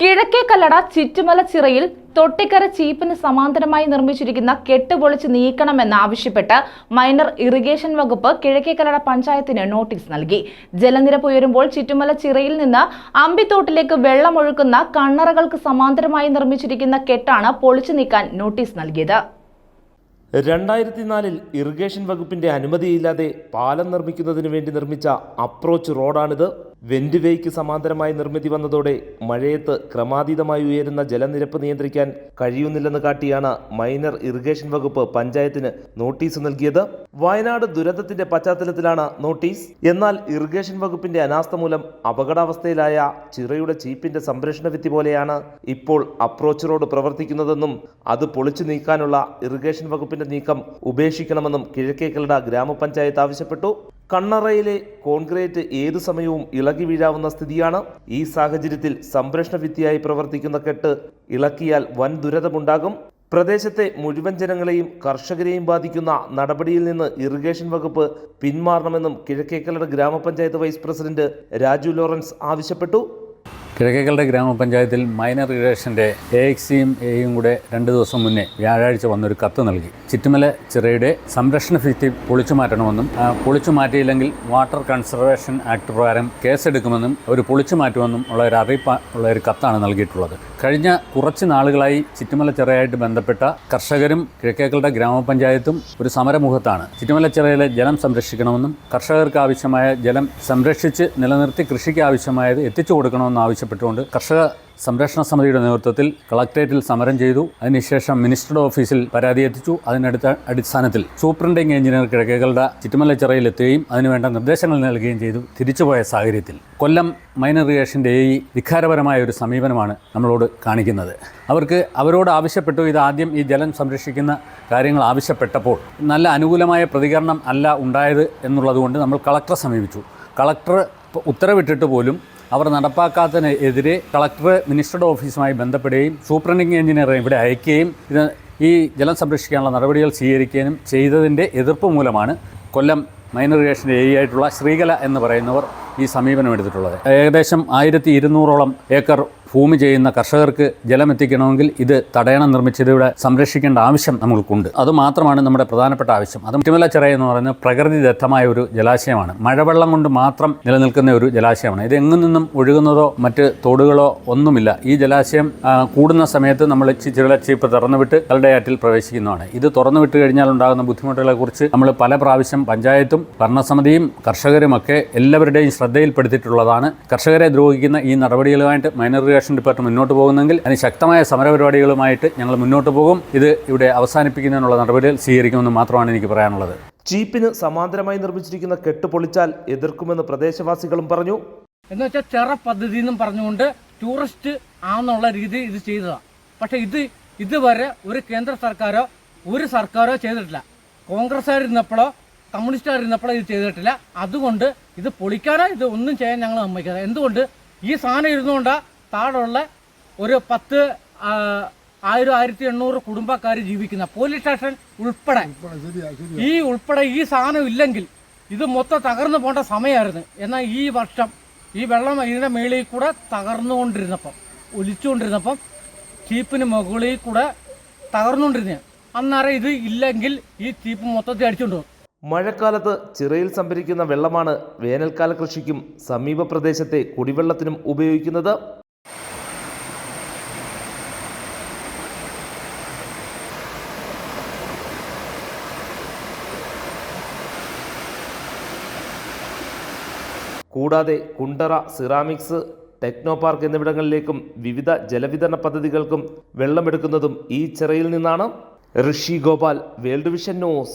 കിഴക്കേക്കല്ലട ചിറ്റുമല ചിറയിൽ തൊട്ടിക്കര ചീപ്പിന് സമാന്തരമായി നിർമ്മിച്ചിരിക്കുന്ന കെട്ട് പൊളിച്ച് നീക്കണമെന്നാവശ്യപ്പെട്ട് മൈനർ ഇറിഗേഷൻ വകുപ്പ് കിഴക്കേക്കല്ലട പഞ്ചായത്തിന് നോട്ടീസ് നൽകി. ജലനിരപ്പ് ഉയരുമ്പോൾ ചിറ്റുമല ചിറയിൽ നിന്ന് അമ്പിത്തോട്ടിലേക്ക് വെള്ളമൊഴുക്കുന്ന കണ്ണറകൾക്ക് സമാന്തരമായി നിർമ്മിച്ചിരിക്കുന്ന കെട്ടാണ് പൊളിച്ചു നീക്കാൻ നോട്ടീസ് നൽകിയത്. രണ്ടായിരത്തി നാലിൽ ഇറിഗേഷൻ വകുപ്പിന്റെ അനുമതിയില്ലാതെ പാലം നിർമ്മിക്കുന്നതിന് വേണ്ടി നിർമ്മിച്ച അപ്രോച്ച് റോഡാണിത്. വെന്റുവേയ്ക്ക് സമാന്തരമായി നിർമ്മിതി വന്നതോടെ മഴയത്ത് ക്രമാതീതമായി ഉയരുന്ന ജലനിരപ്പ് നിയന്ത്രിക്കാൻ കഴിയുന്നില്ലെന്ന് കാട്ടിയാണ് മൈനർ ഇറിഗേഷൻ വകുപ്പ് പഞ്ചായത്തിന് നോട്ടീസ് നൽകിയത്. വയനാട് ദുരന്തത്തിന്റെ പശ്ചാത്തലത്തിലാണ് നോട്ടീസ്. എന്നാൽ ഇറിഗേഷൻ വകുപ്പിന്റെ അനാസ്ഥ മൂലം അപകടാവസ്ഥയിലായ ചിറയുടെ ചീപ്പിന്റെ സംരക്ഷണ വിത്തി പോലെയാണ് ഇപ്പോൾ അപ്രോച്ച് റോഡ് പ്രവർത്തിക്കുന്നതെന്നും അത് പൊളിച്ചു നീക്കാനുള്ള ഇറിഗേഷൻ വകുപ്പിന്റെ നീക്കം ഉപേക്ഷിക്കണമെന്നും കിഴക്കേക്കലട ഗ്രാമപഞ്ചായത്ത് ആവശ്യപ്പെട്ടു. കണ്ണറയിലെ കോൺക്രീറ്റ് ഏതു സമയവും ഇളകി വീഴാവുന്ന സ്ഥിതിയാണ്. ഈ സാഹചര്യത്തിൽ സംരക്ഷണ ഭിത്തിയായി പ്രവർത്തിക്കുന്ന കെട്ട് ഇളക്കിയാൽ വൻ ദുരിതമുണ്ടാകും പ്രദേശത്തെ മുഴുവൻ ജനങ്ങളെയും കർഷകരെയും ബാധിക്കുന്ന നടപടിയിൽ നിന്ന് ഇറിഗേഷൻ വകുപ്പ് പിന്മാറണമെന്നും കിഴക്കേക്കല്ലട ഗ്രാമപഞ്ചായത്ത് വൈസ് പ്രസിഡന്റ് രാജു ലോറൻസ് ആവശ്യപ്പെട്ടു. കിഴക്കേക്കelde ഗ്രാമപഞ്ചായത്തിൽ മൈനർ ഇറിഗേഷന്റെ എ എക്സിയും എയും കൂടെ രണ്ട് ദിവസം മുന്നേ വ്യാഴാഴ്ച വന്നൊരു കത്ത് നൽകി. ചിറ്റുമല ചിറയുടെ സംരക്ഷണ ഭിത്തി പൊളിച്ചു മാറ്റണമെന്നും പൊളിച്ചു മാറ്റിയില്ലെങ്കിൽ വാട്ടർ കൺസർവേഷൻ ആക്ട് പ്രകാരം കേസെടുക്കുമെന്നും അവർ പൊളിച്ചു മാറ്റുമെന്നും ഉള്ള ഒരു അറിയിപ്പ് ഉള്ള ഒരു കത്താണ് നൽകിയിട്ടുള്ളത്. കഴിഞ്ഞ കുറച്ച് നാളുകളായി ചിറ്റുമല ചിറയായിട്ട് ബന്ധപ്പെട്ട കർഷകരും കിഴക്കേക്കളുടെ ഗ്രാമപഞ്ചായത്തും ഒരു സമരമുഖത്താണ്. ചിറ്റുമല ചിറയിലെ ജലം സംരക്ഷിക്കണമെന്നും കർഷകർക്ക് ആവശ്യമായ ജലം സംരക്ഷിച്ച് നിലനിർത്തി കൃഷിക്ക് ആവശ്യമായത് എത്തിച്ചു കൊടുക്കണമെന്ന് ആവശ്യപ്പെട്ടുകൊണ്ട് കർഷക സംരക്ഷണ സമിതിയുടെ നേതൃത്വത്തിൽ കളക്ടറേറ്റിൽ സമരം ചെയ്തു. അതിനുശേഷം മിനിസ്റ്ററുടെ ഓഫീസിൽ പരാതി എത്തിച്ചു. അതിനടുത്ത അടിസ്ഥാനത്തിൽ സൂപ്രണ്ടിംഗ് എഞ്ചിനീയർ കിഴക്കേകളുടെ ചുറ്റുമല ചിറയിലെത്തുകയും അതിനുവേണ്ട നിർദ്ദേശങ്ങൾ നൽകുകയും ചെയ്തു. തിരിച്ചുപോയ സാഹചര്യത്തിൽ കൊല്ലം മൈനർ റിയേഷന്റെ ഈ വിഖാരപരമായ ഒരു സമീപനമാണ് നമ്മളോട് കാണിക്കുന്നത്. അവർക്ക് അവരോട് ആവശ്യപ്പെട്ടു. ഇത് ആദ്യം ഈ ജലം സംരക്ഷിക്കുന്ന കാര്യങ്ങൾ ആവശ്യപ്പെട്ടപ്പോൾ നല്ല അനുകൂലമായ പ്രതികരണം അല്ല ഉണ്ടായത് എന്നുള്ളതുകൊണ്ട് നമ്മൾ കളക്ടറെ സമീപിച്ചു. കളക്ടർ ഉത്തരവിട്ടിട്ട് പോലും അവർ നടപ്പാക്കാത്തതിനെതിരെ കളക്ടർ മിനിസ്റ്ററുടെ ഓഫീസുമായി ബന്ധപ്പെടുകയും സൂപ്രണ്ടിങ് എഞ്ചിനീയറെ ഇവിടെ അയക്കുകയും ഇത് ഈ ജലം സംരക്ഷിക്കാനുള്ള നടപടികൾ സ്വീകരിക്കുകയും ചെയ്തതിന്റെ എതിർപ്പ് മൂലമാണ് കൊല്ലം മൈനർ ഏരിയ ആയിട്ടുള്ള ശ്രീകല എന്ന് പറയുന്നവർ ഈ സമീപനം എടുത്തിട്ടുള്ളത്. ഏകദേശം ആയിരത്തി ഇരുന്നൂറോളം ഏക്കർ ഭൂമി ചെയ്യുന്ന കർഷകർക്ക് ജലം എത്തിക്കണമെങ്കിൽ ഇത് തടയണം നിർമ്മിച്ചതിലൂടെ സംരക്ഷിക്കേണ്ട ആവശ്യം നമ്മൾക്കുണ്ട്. അത് മാത്രമാണ് നമ്മുടെ പ്രധാനപ്പെട്ട ആവശ്യം. അത് മുറ്റുമല ചിറ എന്ന് പറയുന്നത് പ്രകൃതിദത്തമായ ഒരു ജലാശയമാണ്. മഴവെള്ളം കൊണ്ട് മാത്രം നിലനിൽക്കുന്ന ഒരു ജലാശയമാണ്. ഇത് എങ്ങു നിന്നും ഒഴുകുന്നതോ മറ്റ് തോടുകളോ ഒന്നുമില്ല. ഈ ജലാശയം കൂടുന്ന സമയത്ത് നമ്മൾ ചി- ചിറലച്ചീപ്പ് തുറന്നുവിട്ട് കൽഡയാറ്റിൽ പ്രവേശിക്കുന്നതാണ്. ഇത് തുറന്നു വിട്ട് കഴിഞ്ഞാൽ ഉണ്ടാകുന്ന ബുദ്ധിമുട്ടുകളെ കുറിച്ച് നമ്മൾ പല പ്രാവശ്യം പഞ്ചായത്തും ഭരണസമിതിയും കർഷകരുമൊക്കെ എല്ലാവരുടെയും ശ്രദ്ധയിൽപ്പെടുത്തിയിട്ടുള്ളതാണ്. കർഷകരെ ദ്രോഹിക്കുന്ന ഈ നടപടികളുമായിട്ട് മൈനർ ഇറിഗേഷൻ ഡിപ്പാർട്ട്മെന്റ് മുന്നോട്ട് പോകുന്നെങ്കിൽ അതിന് ശക്തമായ സമരപരിപാടികളുമായിട്ട് ഞങ്ങൾ മുന്നോട്ട് പോകും. ഇത് ഇവിടെ അവസാനിപ്പിക്കുന്നതിനുള്ള നടപടികൾ സ്വീകരിക്കുമെന്ന് മാത്രമാണ് എനിക്ക് പറയാനുള്ളത്. ചീപ്പിന് സമാന്തരമായി നിർമ്മിച്ചിരിക്കുന്ന കെട്ട് പൊളിച്ചാൽ എതിർക്കുമെന്ന് പ്രദേശവാസികളും പറഞ്ഞു. എന്ന് വെച്ചാൽ ചെറ പദ്ധതി എന്നും പറഞ്ഞുകൊണ്ട് ടൂറിസ്റ്റ് ആന്നുള്ള രീതി ഇത് ചെയ്തതാണ് പക്ഷെ ഇത് ഇതുവരെ ഒരു കേന്ദ്ര സർക്കാരോ ഒരു സർക്കാരോ ചെയ്തിട്ടില്ല. കോൺഗ്രസ്സുകാർ ഇരുന്നപ്പോഴോ കമ്മ്യൂണിസ്റ്റുകാർ ഇരുന്നപ്പോഴോ ഇത് ചെയ്തിട്ടില്ല. അതുകൊണ്ട് ഇത് പൊളിക്കാനോ ഇത് ഒന്നും ചെയ്യാൻ ഞങ്ങൾ സമ്മതിക്കാതെ. എന്തുകൊണ്ട്? ഈ സാധനം ഇരുന്നുകൊണ്ട് താഴെയുള്ള ഒരു പത്ത് ആയിരം ആയിരത്തി എണ്ണൂറ് കുടുംബക്കാർ ജീവിക്കുന്ന പോലീസ് സ്റ്റേഷൻ ഉൾപ്പെടെ. ഈ ഉൾപ്പെടെ ഈ സാധനം ഇല്ലെങ്കിൽ ഇത് മൊത്തം തകർന്നു പോകേണ്ട സമയമായിരുന്നു. എന്നാൽ ഈ വർഷം ഈ വെള്ളം ഇതിന്റെ മേളിൽ കൂടെ തകർന്നുകൊണ്ടിരുന്നപ്പം ഒലിച്ചുകൊണ്ടിരുന്നപ്പം ചീപ്പിന് മുകളിൽ കൂടെ തകർന്നുകൊണ്ടിരുന്ന. അന്നേരം ഇത് ഇല്ലെങ്കിൽ ഈ ചീപ്പ് മൊത്തത്തിൽ അടിച്ചുകൊണ്ട് പോകും. മഴക്കാലത്ത് ചിറയിൽ സംഭരിക്കുന്ന വെള്ളമാണ് വേനൽക്കാല കൃഷിക്കും സമീപ പ്രദേശത്തെ കുടിവെള്ളത്തിനും ഉപയോഗിക്കുന്നത്. കൂടാതെ കുണ്ടറ സിറാമിക്സ് ടെക്നോ പാർക്ക് എന്നിവിടങ്ങളിലേക്കും വിവിധ ജലവിതരണ പദ്ധതികൾക്കും വെള്ളമെടുക്കുന്നതും ഈ ചിറയിൽ നിന്നാണ്. Rishi Gopal World Vision News